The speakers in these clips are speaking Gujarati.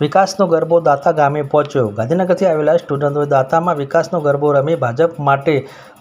વિકાસનો ગરબો દાતા ગામે પહોંચ્યો. ગાંધીનગરથી આવેલા સ્ટુડન્ટોએ દાતામાં વિકાસનો ગરબો રમી ભાજપ માટે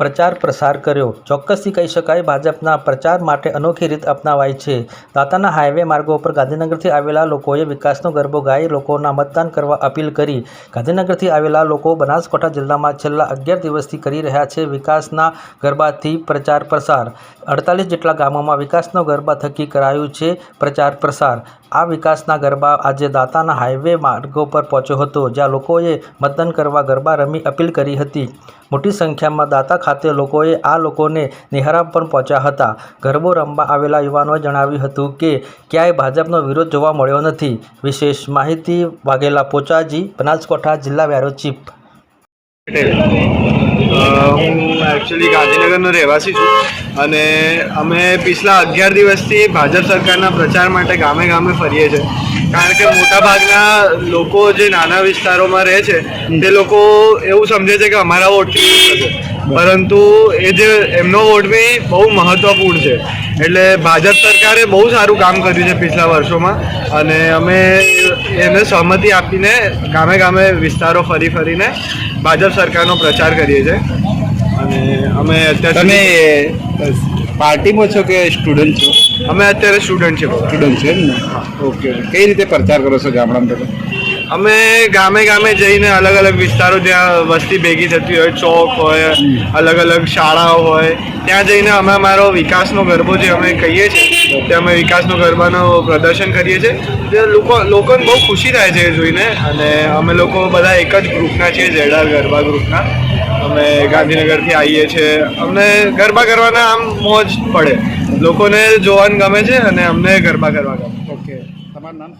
પ્રચાર પ્રસાર કર્યો. ચોક્કસથી કહી શકાય ભાજપના પ્રચાર માટે અનોખી રીત અપનાવાય છે. દાતાના હાઈવે માર્ગો પર ગાંધીનગરથી આવેલા લોકોએ વિકાસનો ગરબો ગાઈ લોકોના મતદાન કરવા અપીલ કરી. ગાંધીનગરથી આવેલા લોકો બનાસકાંઠા જિલ્લામાં છેલ્લા અગિયાર દિવસથી કરી રહ્યા છે વિકાસના ગરબાથી પ્રચાર પ્રસાર. અડતાલીસ જેટલા ગામોમાં વિકાસનો ગરબા થકી કરાયું છે પ્રચાર પ્રસાર. આ વિકાસના ગરબા આજે દાતાના હાઈવે માર્ગો પર પહોંચ્યો હતો, જ્યાં લોકોએ મતદાન કરવા ગરબા રમી અપીલ કરી હતી. મોટી સંખ્યામાં દાતા ખાતે લોકોએ આ લોકોને નિહારા પણ પહોંચ્યા હતા. ગરબો રમવા આવેલા યુવાનોએ જણાવ્યું હતું કે, ક્યાંય ભાજપનો વિરોધ જોવા મળ્યો નથી. વિશેષ માહિતી વાઘેલા પોચાજી, બનાસકાંઠા જિલ્લા વ્યારો ચીફ. હું એકચ્યુઅલી ગાંધીનગરનો રહેવાસી છું અને અમે પિછલા અગિયાર દિવસથી ભાજપ સરકારના પ્રચાર માટે ગામે ગામે ફરીએ છીએ. કારણ કે મોટાભાગના લોકો જે નાના વિસ્તારોમાં રહે છે તે લોકો એવું સમજે છે કે અમારા વોટથી થશે. પરંતુ એ જે એમનો વોટ બી બહુ મહત્વપૂર્ણ છે. એટલે ભાજપ સરકારે બહુ સારું કામ કર્યું છે પિછલા વર્ષોમાં અને અમે એને સહમતિ આપીને ગામે ગામે વિસ્તારો ફરી ફરીને ભાજપ સરકારનો પ્રચાર કરીએ છીએ. અને અમે અત્યારે પાર્ટીમાં છો કે સ્ટુડન્ટ છો? અમે અત્યારે સ્ટુડન્ટ છીએ સ્ટુડન્ટ છે એમ ને? ઓકે કઈ રીતે પ્રચાર કરો છો ગામડામાં તમે? અમે ગામે ગામે જઈને અલગ અલગ વિસ્તારો જ્યાં વસ્તી ભેગી થતી હોય ચોક હોય અલગ અલગ શાળાઓ હોય ત્યાં જઈને અમે અમારો વિકાસનો ગરબો જે અમે કહીએ છીએ તે અમે વિકાસનો ગરબાનો પ્રદર્શન કરીએ છીએ. તે લોકો લોકોને બહુ ખુશી થાય છે જોઈને. અને અમે લોકો બધા એક જ ગ્રુપના છીએ જેડા ગરબા ગ્રુપના અમે ગાંધીનગરથી આવીએ છીએ. અમને ગરબા કરવાના આમ મોજ પડે. લોકોને જોવાનું ગમે છે અને અમને ગરબા કરવા ગમે. ઓકે. તમારું નામ?